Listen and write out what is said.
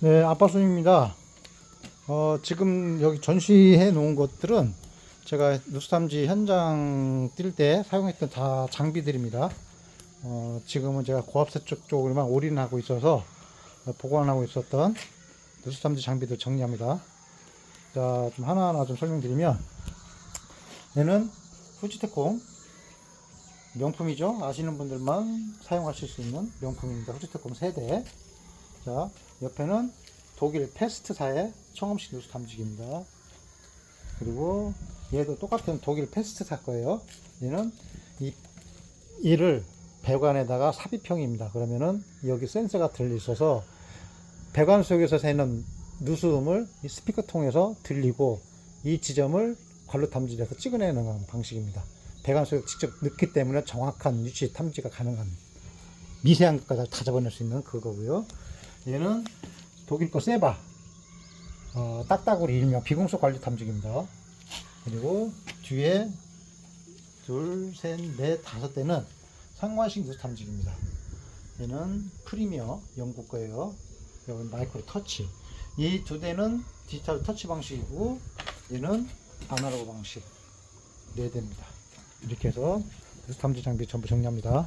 네, 아빠순입니다. 어, 지금 여기 전시해 놓은 것들은 제가 누수탐지 현장 뛸 때 사용했던 다 장비들입니다. 어, 지금은 제가 고압세 쪽 쪽으로만 올인하고 있어서 어, 보관하고 있었던 누수탐지 장비들 정리합니다. 자, 좀 하나하나 좀 설명드리면 얘는 후지테콩 명품이죠. 아시는 분들만 사용하실 수 있는 명품입니다. 후지테콩 세대. 자, 옆에는 독일 패스트사의 청음식 누수 탐지기입니다. 그리고 얘도 똑같은 독일 패스트사 거예요. 얘는 이 이를 배관에다가 삽입형입니다. 그러면은 여기 센서가 들려 있어서 배관 속에서 새는 누수음을 이 스피커 통해서 들리고 이 지점을 관로 탐지를 해서 찍어내는 방식입니다. 배관 속에 직접 넣기 때문에 정확한 위치 탐지가 가능한 미세한 것까지 다 잡아낼 수 있는 그거고요. 얘는 독일 거 세바 어, 딱딱으로 일명 비공속 관리 탐지기입니다. 그리고 뒤에 둘, 셋, 넷, 다섯 대는 상관식 누수 탐지기입니다. 얘는 프리미어 영국 거예요. 여기 마이크로 터치. 이 두 대는 디지털 터치 방식이고 얘는 아날로그 방식 네 대입니다. 이렇게 해서 탐지 장비 전부 정리합니다.